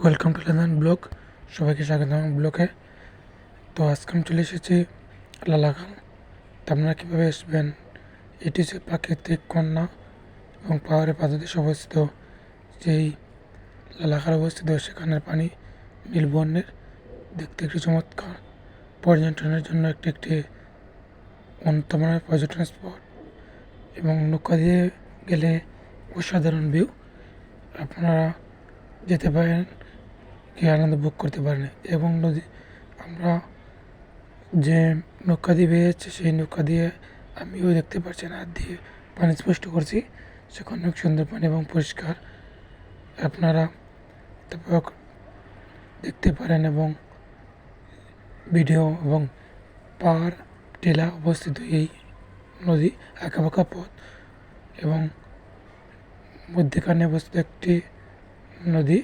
Welcome to লেদান blog. সবাইকে স্বাগত আমার ব্লগে। তো আজকে আমি চলে এসেছি লালাখাল তো আপনারা কীভাবে আসবেন? এটি হচ্ছে প্রাকৃতিক কন্যা এবং পাহাড়ের পাদদেশে অবস্থিত। যেই লালাখাল অবস্থিত, সেখানের পানি নীলবর্ণের দেখতে একটি চমৎকার পর্যটনের জন্য একটি একটি অন্যতম পর্যটন স্পট এবং নৌকা দিয়ে গেলে অসাধারণ ভিউ। আপনারা যেতে পারেন কি আনন্দ ভোগ করতে পারেন এবং নদী, আমরা যে নৌকা দিয়ে বেরিয়েছে, সেই নৌকা দিয়ে আমিও দেখতে পাচ্ছি না দিয়ে পানি স্পষ্ট করছি। সেখানে অনেক সুন্দর পানি এবং পরিষ্কার। আপনারা দেখতে পারেন এবং ভিডিও এবং পাহাড়, টিলা অবস্থিত এই নদী আঁকাবাঁকা পথ এবং মধ্যেখানে অবস্থিত একটি নদী